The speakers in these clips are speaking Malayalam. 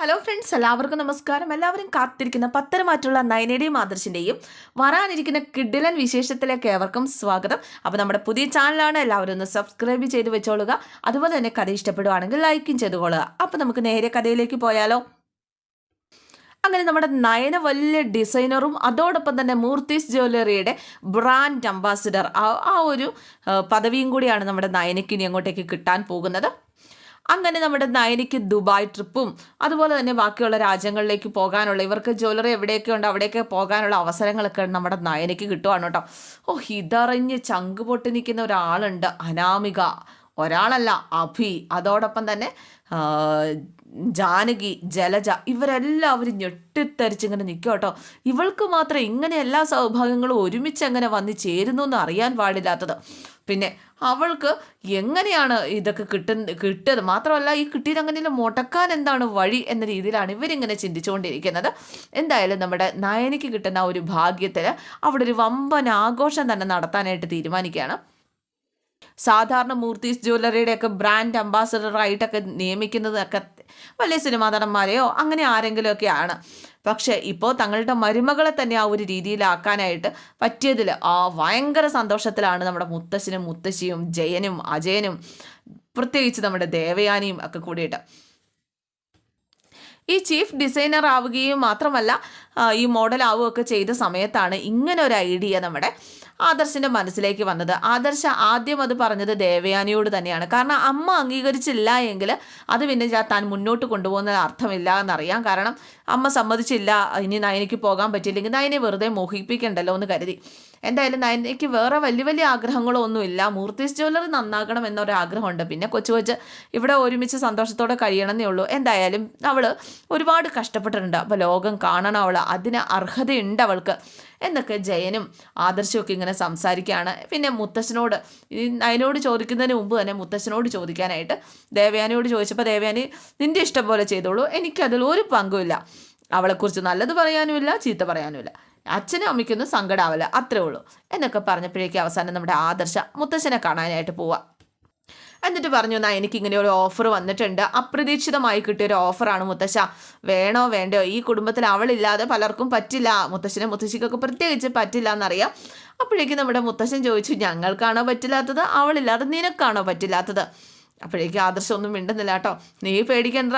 ഹലോ ഫ്രണ്ട്സ് എല്ലാവർക്കും നമസ്കാരം. എല്ലാവരും കാത്തിരിക്കുന്ന പത്തരമാറ്റുള്ള നയനയുടെയും ആദർശിന്റെയും വരാനിരിക്കുന്ന കിഡിലൻ വിശേഷത്തിലേക്ക് ഏവർക്കും സ്വാഗതം. അപ്പോൾ നമ്മുടെ പുതിയ ചാനലാണ് എല്ലാവരും ഒന്ന് സബ്സ്ക്രൈബ് ചെയ്ത് വെച്ചോളുക. അതുപോലെ തന്നെ കഥ ഇഷ്ടപ്പെടുവാണെങ്കിൽ ലൈക്കും ചെയ്തുകൊള്ളുക അപ്പോൾ നമുക്ക് നേരെ കഥയിലേക്ക് പോയാലോ. അങ്ങനെ നമ്മുടെ നയന വലിയ ഡിസൈനറും അതോടൊപ്പം തന്നെ മൂർത്തീസ് ജ്വല്ലറിയുടെ ബ്രാൻഡ് അംബാസിഡർ ആ ഒരു പദവിയും കൂടിയാണ് നമ്മുടെ നയനയ്ക്ക് ഇനി അങ്ങോട്ടേക്ക് കിട്ടാൻ പോകുന്നത്. അങ്ങനെ നമ്മുടെ നയനിക്ക് ദുബായ് ട്രിപ്പും അതുപോലെ തന്നെ ബാക്കിയുള്ള രാജ്യങ്ങളിലേക്ക് പോകാനുള്ള ഇവർക്ക് ജ്വല്ലറി എവിടെയൊക്കെ ഉണ്ട് അവിടെയൊക്കെ പോകാനുള്ള അവസരങ്ങളൊക്കെ നമ്മുടെ നയനിക്ക് കിട്ടുവാണ് കേട്ടോ. ഓ ഇതറിഞ്ഞ് ചങ്ക് പൊട്ടി നിൽക്കുന്ന ഒരാളുണ്ട് അനാമിക. ഒരാളല്ല അഭി. അതോടൊപ്പം തന്നെ ജാനകി ജലജ ഇവരെല്ലാവരും ഞെട്ടിത്തരിച്ചിങ്ങനെ നിൽക്കും കേട്ടോ ഇവൾക്ക് മാത്രം ഇങ്ങനെ എല്ലാ സൗഭാഗ്യങ്ങളും ഒരുമിച്ച് എങ്ങനെ വന്ന് ചേരുന്നു എന്ന് അറിയാൻ പാടില്ലാത്തത്. പിന്നെ അവൾക്ക് എങ്ങനെയാണ് ഇതൊക്കെ കിട്ടുന്ന കിട്ടിയത്? മാത്രമല്ല ഈ കിട്ടിയത് അങ്ങനെ മുടക്കാൻ എന്താണ് വഴി എന്ന രീതിയിലാണ് ഇവരിങ്ങനെ ചിന്തിച്ചുകൊണ്ടിരിക്കുന്നത്. എന്തായാലും നമ്മുടെ നയനിക്ക് കിട്ടുന്ന ഒരു ഭാഗ്യത്തിൽ അവിടെ ഒരു വമ്പൻ ആഘോഷം തന്നെ നടത്താനായിട്ട് തീരുമാനിക്കുകയാണ്. സാധാരണ മൂർത്തീസ് ജ്വല്ലറിയുടെ ഒക്കെ ബ്രാൻഡ് അംബാസഡറായിട്ടൊക്കെ നിയമിക്കുന്നതൊക്കെ വലിയ സിനിമാ നടന്മാരെയോ അങ്ങനെ ആരെങ്കിലുമൊക്കെയാണ്. പക്ഷേ ഇപ്പോൾ തങ്ങളുടെ മരുമകളെ തന്നെ ആ ഒരു രീതിയിലാക്കാനായിട്ട് പറ്റിയതിൽ ആ ഭയങ്കര സന്തോഷത്തിലാണ് നമ്മുടെ മുത്തശ്ശനും മുത്തശ്ശിയും ജയനും അജയനും പ്രത്യേകിച്ച് നമ്മുടെ ദേവയാനിയും ഒക്കെ കൂടിയിട്ട്. ഈ ചീഫ് ഡിസൈനർ ആവുകയും മാത്രമല്ല ഈ മോഡൽ ആവുകയൊക്കെ ചെയ്ത സമയത്താണ് ഇങ്ങനെ ഒരു ഐഡിയ നമ്മുടെ ആദർശിന്റെ മനസ്സിലേക്ക് വന്നത്. ആദർശ ആദ്യം അത് പറഞ്ഞത് ദേവയാനിയോട് തന്നെയാണ്. കാരണം അമ്മ അംഗീകരിച്ചില്ല എങ്കിൽ അത് പിന്നെ താൻ മുന്നോട്ട് കൊണ്ടുപോകുന്ന അർത്ഥമില്ല എന്നറിയാം. കാരണം അമ്മ സമ്മതിച്ചില്ല ഇനി നയനയ്ക്ക് പോകാൻ പറ്റിയില്ലെങ്കിൽ നയനെ വെറുതെ മോഹിപ്പിക്കണ്ടല്ലോ എന്ന് കരുതി. എന്തായാലും നയനയ്ക്ക് വേറെ വലിയ വലിയ ആഗ്രഹങ്ങളോ ഒന്നുമില്ല മൂർത്തീസ് ജ്വല്ലറി നന്നാക്കണം എന്നൊരു ആഗ്രഹമുണ്ട്. പിന്നെ കൊച്ചു കൊച്ച് ഇവിടെ ഒരുമിച്ച് സന്തോഷത്തോടെ കഴിയണമെന്നേ ഉള്ളൂ. എന്തായാലും അവൾ ഒരുപാട് കഷ്ടപ്പെട്ടിട്ടുണ്ട്. അപ്പോൾ ലോകം കാണണം അവൾ അതിന് അർഹതയുണ്ട് അവൾക്ക്. എന്നൊക്കെ ജയനും ആദർശവും ഒക്കെ ഇങ്ങനെ സംസാരിക്കുകയാണ്. പിന്നെ മുത്തശ്ശനോട് നയനോട് ചോദിക്കുന്നതിന് മുമ്പ് തന്നെ മുത്തശ്ശനോട് ചോദിക്കാനായിട്ട് ദേവയാനിയോട് ചോദിച്ചപ്പോൾ ദേവയാനി നിന്റെ ഇഷ്ടം പോലെ ചെയ്തോളൂ. എനിക്കതിൽ ഒരു പങ്കുമില്ല. അവളെക്കുറിച്ച് നല്ലത് പറയാനുമില്ല ചീത്ത പറയാനുമില്ല. അച്ഛനും അമ്മയ്ക്കൊന്നും സങ്കടാവില്ല. അത്രേ ഉള്ളൂ. എന്നൊക്കെ പറഞ്ഞപ്പോഴേക്കും അവസാനം നമ്മുടെ ആദർശ മുത്തശ്ശനെ കാണാനായിട്ട് പോവാം. എന്നിട്ട് പറഞ്ഞു എന്നാ എനിക്കിങ്ങനെ ഒരു ഓഫർ വന്നിട്ടുണ്ട്. അപ്രതീക്ഷിതമായി കിട്ടിയ ഒരു ഓഫറാണ് മുത്തശ്ശ. വേണോ വേണ്ടയോ? ഈ കുടുംബത്തിൽ അവളില്ലാതെ പലർക്കും പറ്റില്ല. മുത്തശ്ശനും മുത്തശ്ശിക്കൊക്കെ പ്രത്യേകിച്ച് പറ്റില്ല എന്നറിയാം അപ്പോഴേക്കും നമ്മുടെ മുത്തശ്ശൻ ചോദിച്ചു ഞങ്ങൾക്കാണോ പറ്റില്ലാത്തത്? അവളില്ലാതെ നിനക്കാണോ പറ്റില്ലാത്തത്? അപ്പോഴേക്കും ആദർശം ഒന്നും മിണ്ടുന്നില്ല കേട്ടോ. നീ പേടിക്കണ്ട.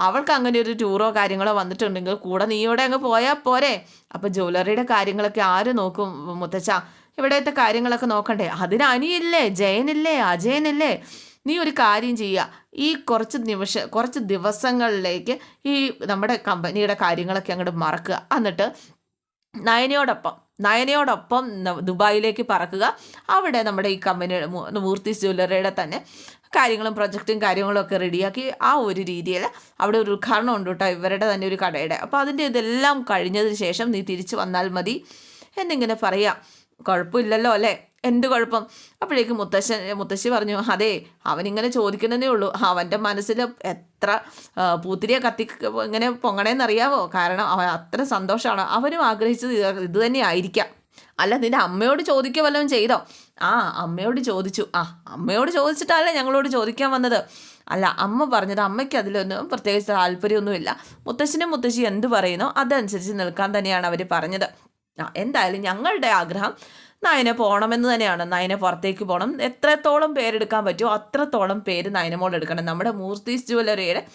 അവൾക്ക് അങ്ങനെ ഒരു ടൂറോ കാര്യങ്ങളോ വന്നിട്ടുണ്ടെങ്കിൽ കൂടെ നീയോടെ അങ്ങ് പോയാൽ പോരെ. അപ്പോൾ ജ്വല്ലറിയുടെ കാര്യങ്ങളൊക്കെ ആര് നോക്കും മുത്തച്ഛ ഇവിടത്തെ കാര്യങ്ങളൊക്കെ നോക്കണ്ടേ? അതിന് അനിയില്ലേ ജയനില്ലേ അജയനില്ലേ? നീ ഒരു കാര്യം ചെയ്യുക. ഈ കുറച്ച് നിമിഷ കുറച്ച് ദിവസങ്ങളിലേക്ക് ഈ നമ്മുടെ കമ്പനിയുടെ കാര്യങ്ങളൊക്കെ അങ്ങോട്ട് മറക്കുക. എന്നിട്ട് നയനയോടൊപ്പം നയനയോടൊപ്പം ദുബായിലേക്ക് പറക്കുക. അവിടെ നമ്മുടെ ഈ കമ്പനിയുടെ മൂർത്തി ജ്വല്ലറിയുടെ തന്നെ കാര്യങ്ങളും പ്രൊജക്റ്റും കാര്യങ്ങളും ഒക്കെ റെഡിയാക്കി ആ ഒരു രീതിയിൽ അവിടെ ഒരു ഉദ്ഘാടനം ഉണ്ട് കേട്ടോ. ഇവരുടെ തന്നെ ഒരു കടയുടെ. അപ്പോൾ അതിന്റെ ഇതെല്ലാം കഴിഞ്ഞതിന് ശേഷം നീ തിരിച്ചു വന്നാൽ മതി. എന്നിങ്ങനെ പറയാം. കുഴപ്പമില്ലല്ലോ അല്ലേ? എന്ത് കുഴപ്പം? അപ്പോഴേക്കും മുത്തശ്ശൻ മുത്തശ്ശി പറഞ്ഞു അതെ അവനിങ്ങനെ ചോദിക്കുന്നതേ ഉള്ളൂ. അവന്റെ മനസ്സിൽ എത്ര പൂത്തിരിയെ കത്തി ഇങ്ങനെ പൊങ്ങണേന്നറിയാവോ കാരണം അവൻ അത്ര സന്തോഷമാണ്. അവനും ആഗ്രഹിച്ചത് ഇത് ഇത് തന്നെ ആയിരിക്കാം. അല്ല നിന്റെ അമ്മയോട് ചോദിക്കുക വല്ലതും ചെയ്തോ? ആ അമ്മയോട് ചോദിച്ചു. ആ അമ്മയോട് ചോദിച്ചിട്ടല്ല ഞങ്ങളോട് ചോദിക്കാൻ വന്നത്? അല്ല അമ്മ പറഞ്ഞത് അമ്മയ്ക്ക് അതിലൊന്നും പ്രത്യേകിച്ച് താല്പര്യമൊന്നുമില്ല. മുത്തശ്ശനും മുത്തശ്ശി എന്ത് പറയുന്നോ അതനുസരിച്ച് നിൽക്കാൻ തന്നെയാണ് അവർ പറഞ്ഞത്. ആ എന്തായാലും ഞങ്ങളുടെ ആഗ്രഹം നയനെ പോകണമെന്ന് തന്നെയാണ്. നയനെ പുറത്തേക്ക് പോകണം. എത്രത്തോളം പേരെടുക്കാൻ പറ്റുമോ അത്രത്തോളം പേര് നയനമോൾ എടുക്കണം. നമ്മുടെ മൂർത്തീസ് ജ്വല്ലറിയുടെ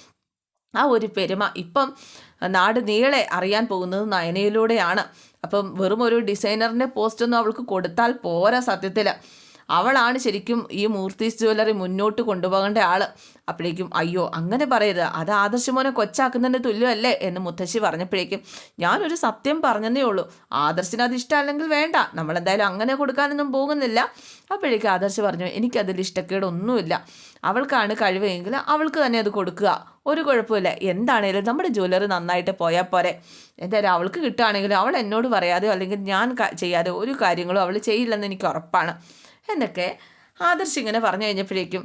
ആ ഒരു പെരുമ ഇപ്പം നാട് നീളെ അറിയാൻ പോകുന്നത് നയനയിലൂടെയാണ്. അപ്പം വെറും ഒരു ഡിസൈനറിന്റെ പോസ്റ്റൊന്നും അവൾക്ക് കൊടുത്താൽ പോരാ സത്യത്തിൽ അവളാണ് ശരിക്കും ഈ മൂർത്തി ജ്വല്ലറി മുന്നോട്ട് കൊണ്ടുപോകേണ്ട ആൾ. അപ്പോഴേക്കും അയ്യോ അങ്ങനെ പറയരുത്. അത് ആദർശമോനെ കൊച്ചാക്കുന്നതിന് തുല്യമല്ലേ? എന്ന് മുത്തശ്ശി പറഞ്ഞപ്പോഴേക്കും ഞാനൊരു സത്യം പറഞ്ഞതേ ഉള്ളൂ. ആദർശിന് അത് ഇഷ്ടമല്ലെങ്കിൽ വേണ്ട. നമ്മളെന്തായാലും അങ്ങനെ കൊടുക്കാനൊന്നും പോകുന്നില്ല. അപ്പോഴേക്കും ആദർശ് പറഞ്ഞു എനിക്കതിൽ ഇഷ്ടക്കേടൊന്നുമില്ല. അവൾക്കാണ് കഴിവെങ്കിൽ അവൾക്ക് തന്നെ അത് കൊടുക്കുക. ഒരു കുഴപ്പമില്ല. എന്താണേലും നമ്മുടെ ജ്വല്ലറി നന്നായിട്ട് പോയാൽ പോരെ. എന്തായാലും അവൾക്ക് കിട്ടുകയാണെങ്കിലും അവൾ എന്നോട് പറയാതെ അല്ലെങ്കിൽ ഞാൻ ചെയ്യാതെ ഒരു കാര്യങ്ങളും അവൾ ചെയ്യില്ലെന്ന് എനിക്ക് ഉറപ്പാണ്. എന്നൊക്കെ ആദർശ് ഇങ്ങനെ പറഞ്ഞു കഴിഞ്ഞപ്പോഴേക്കും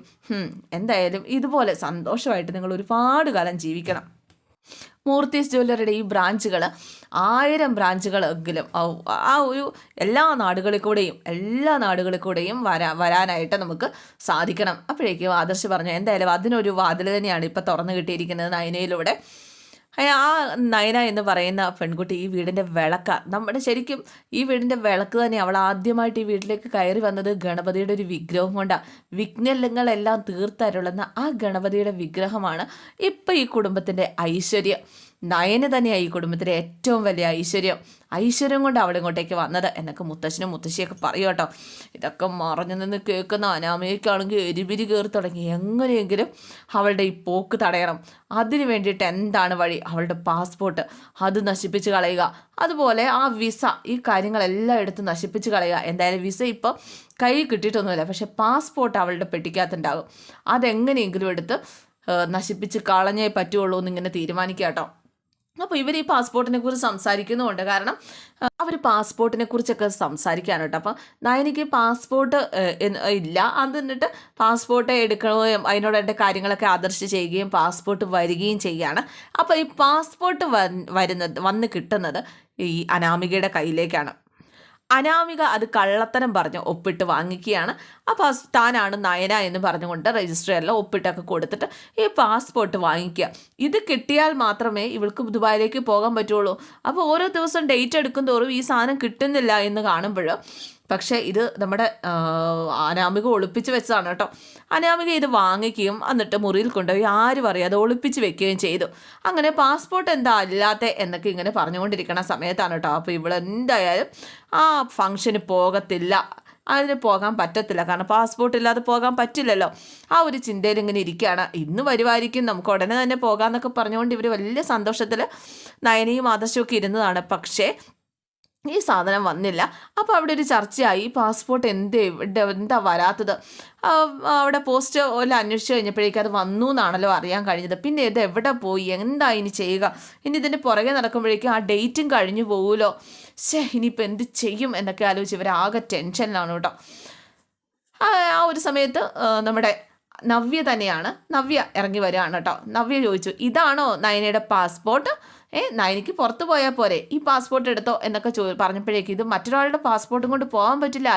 എന്തായാലും ഇതുപോലെ സന്തോഷമായിട്ട് നിങ്ങൾ ഒരുപാട് കാലം ജീവിക്കണം. മൂർത്തീസ് ജ്വല്ലറിയുടെ ഈ ബ്രാഞ്ചുകൾ ആയിരം ബ്രാഞ്ചുകളെങ്കിലും ആ ഒരു എല്ലാ നാടുകളിൽ കൂടെയും എല്ലാ നാടുകളിൽ കൂടെയും വരാ വരാനായിട്ട് നമുക്ക് സാധിക്കണം. അപ്പോഴേക്കും ആദർശ് പറഞ്ഞു എന്തായാലും അതിനൊരു വാതിൽ തന്നെയാണ് ഇപ്പോൾ തുറന്നു കിട്ടിയിരിക്കുന്നത് നയനയിലൂടെ ആ നയന എന്ന് പറയുന്ന പെൺകുട്ടി ഈ വീടിന്റെ വിളക്ക. നമ്മുടെ ശരിക്കും ഈ വീടിന്റെ വിളക്ക് തന്നെ അവൾ ആദ്യമായിട്ട് ഈ വീട്ടിലേക്ക് കയറി വന്നത് ഗണപതിയുടെ ഒരു വിഗ്രഹം കൊണ്ടാണ് വിഘ്നലിംഗങ്ങളെല്ലാം തീർത്തരുളുന്ന ആ ഗണപതിയുടെ വിഗ്രഹമാണ് ഇപ്പം ഈ കുടുംബത്തിന്റെ ഐശ്വര്യം. നയന് തന്നെയാണ് ഈ കുടുംബത്തിലെ ഏറ്റവും വലിയ ഐശ്വര്യം. ഐശ്വര്യം കൊണ്ട് അവൾ ഇങ്ങോട്ടേക്ക് വന്നത് എന്നൊക്കെ മുത്തശ്ശനും മുത്തശ്ശിയൊക്കെ പറയും കേട്ടോ. ഇതൊക്കെ മറഞ്ഞു നിന്ന് കേൾക്കുന്ന അനാമയ്ക്കാണെങ്കിൽ എരിപിരി കയറി തുടങ്ങി. എങ്ങനെയെങ്കിലും അവളുടെ ഈ പോക്ക് തടയണം. അതിനു വേണ്ടിയിട്ട് എന്താണ് വഴി? അവളുടെ പാസ്പോർട്ട്. അത് നശിപ്പിച്ച് കളയുക. അതുപോലെ ആ വിസ ഈ കാര്യങ്ങളെല്ലാം എടുത്ത് നശിപ്പിച്ച് കളയുക. എന്തായാലും വിസ ഇപ്പോൾ കൈ കിട്ടിയിട്ടൊന്നുമില്ല. പക്ഷെ പാസ്പോർട്ട് അവളുടെ പെട്ടിക്കകത്തുണ്ടാകും അതെങ്ങനെയെങ്കിലും എടുത്ത് നശിപ്പിച്ച് കളഞ്ഞേ പറ്റുള്ളൂ എന്നിങ്ങനെ തീരുമാനിക്കുക കേട്ടോ. അപ്പോൾ ഇവർ ഈ പാസ്പോർട്ടിനെ കുറിച്ച് സംസാരിക്കുന്നുമുണ്ട്. കാരണം അവർ പാസ്പോർട്ടിനെ കുറിച്ചൊക്കെ സംസാരിക്കാണ് കേട്ടോ അപ്പം നയനിക്ക് പാസ്പോർട്ട് ഇല്ല. അത് എന്നിട്ട് പാസ്പോർട്ട് എടുക്കുകയും അതിനോട് എന്റെ കാര്യങ്ങളൊക്കെ ആദർശിച്ച് ചെയ്യുകയും പാസ്പോർട്ട് വരികയും ചെയ്യുകയാണ് അപ്പോൾ ഈ പാസ്പോർട്ട് വരുന്നത് വന്ന് കിട്ടുന്നത് ഈ അനാമികയുടെ കയ്യിലേക്കാണ്. അനാമിക അത് കള്ളത്തനം പറഞ്ഞ് ഒപ്പിട്ട് വാങ്ങിക്കുകയാണ്. അപ്പോൾ താനാണ് നയന എന്ന് പറഞ്ഞുകൊണ്ട് രജിസ്റ്ററിലെല്ലാം ഒപ്പിട്ടൊക്കെ കൊടുത്തിട്ട് ഈ പാസ്പോർട്ട് വാങ്ങിക്കുക. ഇത് കിട്ടിയാൽ മാത്രമേ ഇവൾക്ക് ദുബായിലേക്ക് പോകാൻ പറ്റുള്ളൂ. അപ്പോൾ ഓരോ ദിവസം ഡേറ്റ് എടുക്കും തോറും ഈ സാധനം കിട്ടുന്നില്ല എന്ന് കാണുമ്പോൾ പക്ഷേ ഇത് നമ്മുടെ അനാമിക ഒളിപ്പിച്ച് വെച്ചതാണ് കേട്ടോ. അനാമിക ഇത് വാങ്ങിക്കുകയും എന്നിട്ട് മുറിയിൽ കൊണ്ടുപോയി ആരും അറിയാതെ ഒളിപ്പിച്ച് വെക്കുകയും ചെയ്തു. അങ്ങനെ പാസ്പോർട്ട് എന്താ അല്ലാത്ത എന്നൊക്കെ ഇങ്ങനെ പറഞ്ഞുകൊണ്ടിരിക്കുന്ന സമയത്താണ് കേട്ടോ. അപ്പോൾ ഇവളെന്തായാലും ആ ഫംഗ്ഷന് പോകത്തില്ല. അതിന് പോകാൻ പറ്റത്തില്ല. കാരണം പാസ്പോർട്ട് ഇല്ലാതെ പോകാൻ പറ്റില്ലല്ലോ. ആ ഒരു ചിന്തയിൽ ഇങ്ങനെ ഇരിക്കുകയാണ്. ഇന്ന് വരുമായിരിക്കും നമുക്ക് ഉടനെ തന്നെ പോകാമെന്നൊക്കെ പറഞ്ഞുകൊണ്ട് ഇവർ വലിയ സന്തോഷത്തിൽ നയനയും ആദർശമൊക്കെ ഇരുന്നതാണ്. പക്ഷേ ഈ സാധനം വന്നില്ല. അപ്പോൾ അവിടെ ഒരു ചർച്ചയായി. പാസ്പോർട്ട് എന്ത് എന്താ വരാത്തത്? അവിടെ പോസ്റ്റ് എല്ലാം അന്വേഷിച്ച് കഴിഞ്ഞപ്പോഴേക്കും അത് വന്നു എന്നാണല്ലോ അറിയാൻ കഴിഞ്ഞത്. പിന്നെ ഇത് എവിടെ പോയി? എന്താ ഇനി ചെയ്യുക? ഇനി ഇതിന്റെ പുറകെ നടക്കുമ്പോഴേക്കും ആ ഡേറ്റും കഴിഞ്ഞു പോകുമല്ലോ ശേ ഇനിയിപ്പോൾ എന്ത് ചെയ്യും എന്നൊക്കെ ആലോചിച്ച് ഇവർ ആകെ ടെൻഷനിലാണ് കേട്ടോ. ആ ഒരു സമയത്ത് നമ്മുടെ നവ്യ തന്നെയാണ്. നവ്യ ഇറങ്ങി വരികയാണ് കേട്ടോ. നവ്യ ചോദിച്ചു ഇതാണോ നയനയുടെ പാസ്പോർട്ട്? ഏ നയനിക്ക് പുറത്ത് പോയാൽ പോരെ. ഈ പാസ്പോർട്ട് എടുത്തോ എന്നൊക്കെ ചോ പറഞ്ഞപ്പോഴേക്കും ഇത് മറ്റൊരാളുടെ പാസ്പോർട്ടും കൊണ്ട് പോകാൻ പറ്റില്ല.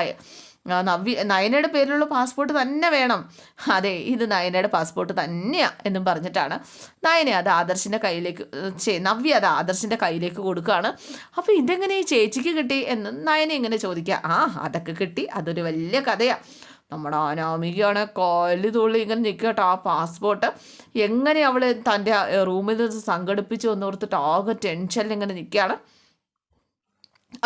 നവ്യ നയനയുടെ പേരിലുള്ള പാസ്പോർട്ട് തന്നെ വേണം. അതെ ഇത് നയനയുടെ പാസ്പോർട്ട് തന്നെയാണ് എന്നും പറഞ്ഞിട്ടാണ് നയനെ അത് ആദർശിന്റെ കയ്യിലേക്ക് ചേ നവ്യ അത് ആദർശിന്റെ കയ്യിലേക്ക് കൊടുക്കുകയാണ്. അപ്പോൾ ഇതെങ്ങനെ ഈ ചേച്ചിക്ക് കിട്ടി എന്ന് നയനെ ഇങ്ങനെ ചോദിക്കുക. ആ അതൊക്കെ കിട്ടി. അതൊരു വലിയ കഥയാണ് നമ്മുടെ അനാമികയാണ് കാൽ തുള്ളി ഇങ്ങനെ നിൽക്കട്ടെ. ആ പാസ്പോർട്ട് എങ്ങനെ അവൾ തന്റെ റൂമിൽ നിന്ന് സംഘടിപ്പിച്ചു എന്നോർത്തിട്ട് ആകെ ടെൻഷനിൽ ഇങ്ങനെ നിൽക്കുകയാണ്.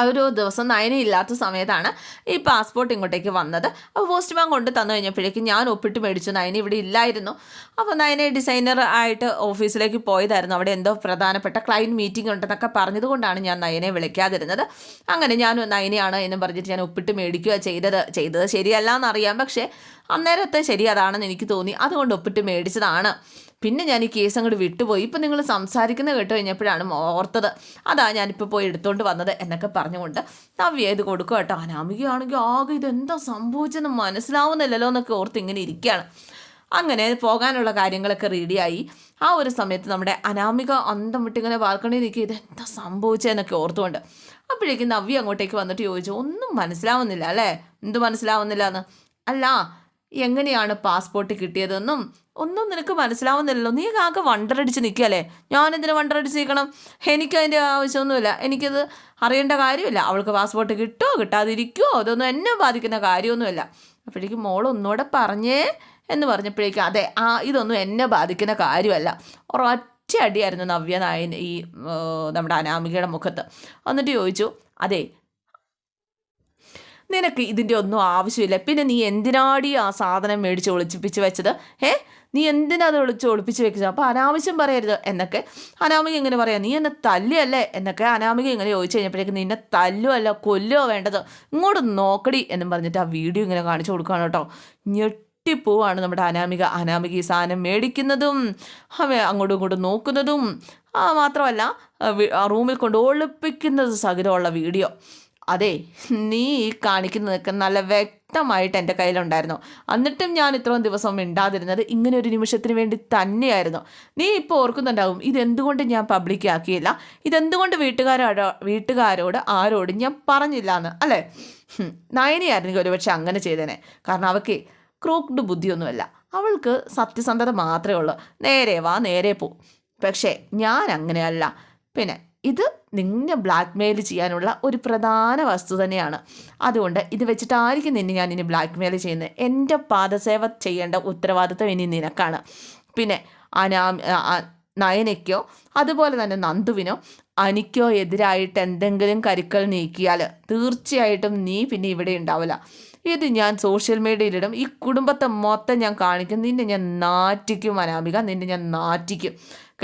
ഒരു ദിവസം നയന ഇല്ലാത്ത സമയത്താണ് ഈ പാസ്പോർട്ട് ഇങ്ങോട്ടേക്ക് വന്നത്. അപ്പോൾ പോസ്റ്റ്മാൻ കൊണ്ട് തന്നു കഴിഞ്ഞപ്പോഴേക്കും ഞാൻ ഒപ്പിട്ട് മേടിച്ചു. നയന ഇവിടെ ഇല്ലായിരുന്നു. അപ്പോൾ നയന ഡിസൈനർ ആയിട്ട് ഓഫീസിലേക്ക് പോയതായിരുന്നു. അവിടെ എന്തോ പ്രധാനപ്പെട്ട ക്ലയന്റ് മീറ്റിംഗ് ഉണ്ടെന്നൊക്കെ പറഞ്ഞതുകൊണ്ടാണ് ഞാൻ നയനെ വിളിക്കാതിരുന്നത്. അങ്ങനെ ഞാൻ നയനയാണ് എന്ന് പറഞ്ഞിട്ട് ഞാൻ ഒപ്പിട്ട് മേടിക്കുക ചെയ്തത് ചെയ്തത് ശരിയല്ല എന്നറിയാം. പക്ഷേ അന്നേരത്തെ ശരി അതാണെന്ന് എനിക്ക് തോന്നി. അതുകൊണ്ട് ഒപ്പിട്ട് മേടിച്ചതാണ്. പിന്നെ ഞാൻ ഈ കേസ് അങ്ങോട്ട് വിട്ടുപോയി. ഇപ്പം നിങ്ങൾ സംസാരിക്കുന്നത് കേട്ട് കഴിഞ്ഞപ്പോഴാണ് ഓർത്തത്. അതാ ഞാനിപ്പോൾ പോയി എടുത്തുകൊണ്ട് വന്നത് എന്നൊക്കെ പറഞ്ഞുകൊണ്ട് നവ്യ ഇത് കൊടുക്കുക കേട്ടോ. അനാമികയാണെങ്കിൽ ആകെ ഇതെന്താ സംഭവിച്ചെന്ന് മനസ്സിലാവുന്നില്ലല്ലോ എന്നൊക്കെ ഓർത്ത് ഇങ്ങനെ ഇരിക്കുകയാണ്. അങ്ങനെ പോകാനുള്ള കാര്യങ്ങളൊക്കെ റെഡിയായി ആ ഒരു സമയത്ത് നമ്മുടെ അനാമിക അന്തം വിട്ടിങ്ങനെ ബാൽക്കണിയിൽ നിൽക്കുക. ഇതെന്താ സംഭവിച്ചതെന്നൊക്കെ ഓർത്തുകൊണ്ട് അപ്പോഴേക്കും നവ്യ അങ്ങോട്ടേക്ക് വന്നിട്ട് ചോദിച്ചു ഒന്നും മനസ്സിലാവുന്നില്ല അല്ലേ? എന്ത് മനസ്സിലാവുന്നില്ല എന്ന് അല്ല എങ്ങനെയാണ് പാസ്പോർട്ട് കിട്ടിയതെന്നും ഒന്നും നിനക്ക് മനസ്സിലാവുന്നില്ലല്ലോ. നീ ആകെ വണ്ടറടിച്ച് നിൽക്കുകയല്ലേ? ഞാനെന്തിനു വണ്ടറടിച്ച് നിൽക്കണം? എനിക്കതിന്റെ ആവശ്യമൊന്നുമില്ല. എനിക്കത് അറിയേണ്ട കാര്യമില്ല. അവൾക്ക് പാസ്പോർട്ട് കിട്ടുമോ കിട്ടാതിരിക്കുമോ അതൊന്നും എന്നെ ബാധിക്കുന്ന കാര്യമൊന്നുമില്ല. അപ്പോഴേക്കും മോൾ ഒന്നുകൂടെ പറഞ്ഞേ എന്ന് പറഞ്ഞപ്പോഴേക്കും അതെ ആ ഇതൊന്നും എന്നെ ബാധിക്കുന്ന കാര്യമല്ല. ഒരൊറ്റ അടിയായിരുന്നു നവ്യ നായൻ ഈ നമ്മുടെ അനാമികയുടെ മുഖത്ത്. എന്നിട്ട് ചോദിച്ചു അതെ നിനക്ക് ഇതിന്റെ ഒന്നും ആവശ്യമില്ല. പിന്നെ നീ എന്തിനാടി ആ സാധനം മേടിച്ച് ഒളിച്ചിപ്പിച്ച് വെച്ചത്? ഏ നീ എന്തിനാ അത് ഒളിച്ച് ഒളിപ്പിച്ച് വെക്കുന്നത്? അപ്പോൾ അനാവശ്യം പറയരുത് എന്നൊക്കെ അനാമിക ഇങ്ങനെ പറയാം. നീ എന്നെ തല്ലിയല്ലേ എന്നൊക്കെ അനാമിക ഇങ്ങനെ ചോദിച്ചു കഴിഞ്ഞപ്പോഴേക്കും നിന്നെ തല്ലുമല്ല കൊല്ലുമോ വേണ്ടത്? ഇങ്ങോട്ട് നോക്കടി എന്നും പറഞ്ഞിട്ട് ആ വീഡിയോ ഇങ്ങനെ കാണിച്ചു കൊടുക്കുകയാണ് കേട്ടോ. ഞെട്ടിപ്പോവാണ് നമ്മുടെ അനാമിക. അനാമിക ഈ സാധനം മേടിക്കുന്നതും അങ്ങോട്ടും ഇങ്ങോട്ടും നോക്കുന്നതും മാത്രമല്ല റൂമിൽ കൊണ്ട് ഒളിപ്പിക്കുന്നത് സഹിതമുള്ള വീഡിയോ. അതെ നീ ഈ കാണിക്കുന്നതൊക്കെ നല്ല വ്യക്തമായിട്ട് എന്റെ കയ്യിലുണ്ടായിരുന്നു. എന്നിട്ടും ഞാൻ ഇത്രയും ദിവസം മിണ്ടാതിരുന്നത് ഇങ്ങനെ ഒരു നിമിഷത്തിന് വേണ്ടി തന്നെയായിരുന്നു. നീ ഇപ്പോൾ ഓർക്കുന്നുണ്ടാവും ഇതെന്തുകൊണ്ട് ഞാൻ പബ്ലിക്കാക്കിയില്ല ഇതെന്തുകൊണ്ട് വീട്ടുകാരോട് വീട്ടുകാരോട് ആരോടും ഞാൻ പറഞ്ഞില്ല എന്ന് അല്ലേ? നയനിയായിരുന്നെങ്കിൽ ഒരുപക്ഷെ അങ്ങനെ ചെയ്തേനെ. കാരണം അവൾക്ക് ക്രൂക്ഡ് ബുദ്ധിയൊന്നുമല്ല. അവൾക്ക് സത്യസന്ധത മാത്രമേ ഉള്ളൂ. നേരെ വാ നേരെ പോ. പക്ഷേ ഞാൻ അങ്ങനെയല്ല. പിന്നെ ഇത് നിന്നെ ബ്ലാക്ക് മെയിൽ ചെയ്യാനുള്ള ഒരു പ്രധാന വസ്തു തന്നെയാണ്. അതുകൊണ്ട് ഇത് വെച്ചിട്ടായിരിക്കും നിന്നെ ഞാൻ ഇനി ബ്ലാക്ക് മെയിൽ ചെയ്യുന്നത് എന്റെ പാദസേവ ചെയ്യേണ്ട ഉത്തരവാദിത്വം ഇനി നിനക്കാണ്. പിന്നെ അനാ നയനയ്ക്കോ അതുപോലെ തന്നെ നന്ദുവിനോ അനിക്കോ എതിരായിട്ട് എന്തെങ്കിലും കരുക്കൾ നീക്കിയാൽ തീർച്ചയായിട്ടും നീ പിന്നെ ഇവിടെ ഉണ്ടാവില്ല. ഇത് ഞാൻ സോഷ്യൽ മീഡിയയിലിടും ഈ കുടുംബത്തെ മൊത്തം ഞാൻ കാണിക്കും. നിന്നെ ഞാൻ നാറ്റിക്കും അനാമിക. നിന്നെ ഞാൻ നാറ്റിക്കും.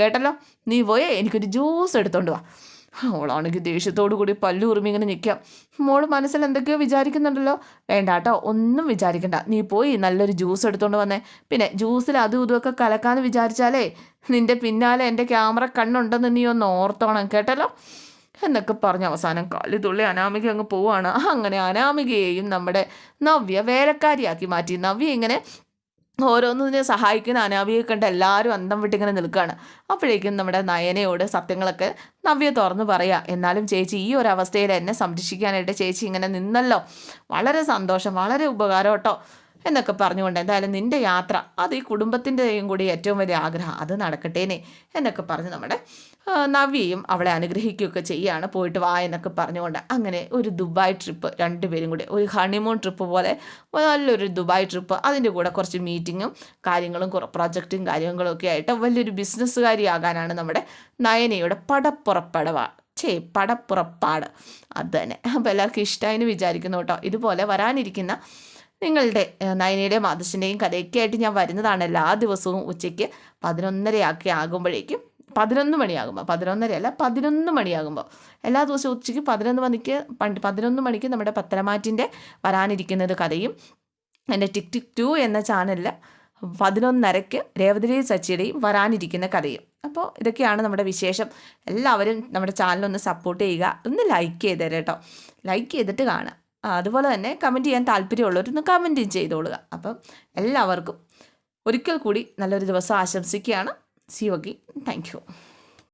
കേട്ടല്ലോ? നീ പോയേ എനിക്കൊരു ജ്യൂസ് എടുത്തോണ്ട് വാ. അവളാണെങ്കിൽ ദേഷ്യത്തോടു കൂടി പല്ലുറുമി ഇങ്ങനെ നിൽക്കാം മോൾ മനസ്സിൽ എന്തൊക്കെയോ വിചാരിക്കുന്നുണ്ടല്ലോ. വേണ്ട കേട്ടോ ഒന്നും വിചാരിക്കണ്ട. നീ പോയി നല്ലൊരു ജ്യൂസ് എടുത്തുകൊണ്ട് വന്നേ. പിന്നെ ജ്യൂസിൽ അതും ഇതുമൊക്കെ കലക്കാന്ന് വിചാരിച്ചാലേ നിന്റെ പിന്നാലെ എന്റെ ക്യാമറ കണ്ണുണ്ടെന്ന് നീ ഒന്ന് ഓർത്തോണം കേട്ടല്ലോ? എന്നൊക്കെ പറഞ്ഞ് അവസാനം കാലി തുള്ളി അനാമിക അങ്ങ് പോവാണ്. അങ്ങനെ അനാമികയെയും നമ്മുടെ നവ്യ വേലക്കാരിയാക്കി മാറ്റി. നവ്യ ഇങ്ങനെ ഓരോന്നിനെ സഹായിക്കുന്ന അനാവിയെ കണ്ട് എല്ലാവരും അന്തം വിട്ടിങ്ങനെ നിൽക്കുകയാണ് അപ്പോഴേക്കും നമ്മുടെ നയനയോട് സത്യങ്ങളൊക്കെ നവ്യ തുറന്ന് പറയുക എന്നാലും ചേച്ചി ഈ ഒരു അവസ്ഥയിൽ എന്നെ സംരക്ഷിക്കാനായിട്ട് ചേച്ചി ഇങ്ങനെ നിന്നല്ലോ. വളരെ സന്തോഷം വളരെ ഉപകാരം കേട്ടോ. എന്നൊക്കെ പറഞ്ഞുകൊണ്ട് എന്തായാലും നിന്റെ യാത്ര അത് ഈ കുടുംബത്തിന്റെയും കൂടി ഏറ്റവും വലിയ ആഗ്രഹം അത് നടക്കട്ടേനെ എന്നൊക്കെ പറഞ്ഞ് നമ്മുടെ നവ്യയും അവളെ അനുഗ്രഹിക്കുകയൊക്കെ ചെയ്യുകയാണ് പോയിട്ട് വാ എന്നൊക്കെ പറഞ്ഞുകൊണ്ട് അങ്ങനെ ഒരു ദുബായ് ട്രിപ്പ് രണ്ടുപേരും കൂടി ഒരു ഹണിമൂൺ ട്രിപ്പ് പോലെ നല്ലൊരു ദുബായ് ട്രിപ്പ് അതിന്റെ കൂടെ കുറച്ച് മീറ്റിങ്ങും കാര്യങ്ങളും പ്രൊജക്റ്റും കാര്യങ്ങളും ഒക്കെ ആയിട്ട് വലിയൊരു ബിസിനസ്സുകാരിയാകാനാണ് നമ്മുടെ നയനയുടെ പടപ്പുറപ്പടവാ ചേ പടപ്പുറപ്പാട്. അത് തന്നെ. അപ്പോൾ എല്ലാവർക്കും ഇഷ്ടമായി വിചാരിക്കുന്നു കേട്ടോ. ഇതുപോലെ വരാനിരിക്കുന്ന നിങ്ങളുടെ നയനയുടെയും ആദർശിന്റെയും കഥയൊക്കെ ആയിട്ട് ഞാൻ വരുന്നതാണ് എല്ലാ ദിവസവും ഉച്ചയ്ക്ക് പതിനൊന്നരയാക്കി ആകുമ്പോഴേക്കും പതിനൊന്ന് മണിയാകുമ്പോൾ പതിനൊന്നരയല്ല പതിനൊന്ന് മണിയാകുമ്പോൾ എല്ലാ ദിവസവും ഉച്ചയ്ക്ക് പതിനൊന്ന് മണിക്ക് പണ്ട് പതിനൊന്ന് മണിക്ക് നമ്മുടെ പത്തനമാറ്റിന്റെ വരാനിരിക്കുന്നത് കഥയും എന്റെ ടിക് ടിക് ടു എന്ന ചാനലിൽ പതിനൊന്നരയ്ക്ക് രേവതിരി സച്ചിയുടെയും വരാനിരിക്കുന്ന കഥയും. അപ്പോൾ ഇതൊക്കെയാണ് നമ്മുടെ വിശേഷം. എല്ലാവരും നമ്മുടെ ചാനലൊന്ന് സപ്പോർട്ട് ചെയ്യുക. ഒന്ന് ലൈക്ക് ചെയ്തേരെ കേട്ടോ. ലൈക്ക് ചെയ്തിട്ട് കാണാം. അതുപോലെ തന്നെ കമന്റ് ചെയ്യാൻ താല്പര്യമുള്ളവരൊന്ന് കമന്റും ചെയ്തോളുക. അപ്പം എല്ലാവർക്കും ഒരിക്കൽ കൂടി നല്ലൊരു ദിവസം ആശംസിക്കുകയാണ്. C okay thank you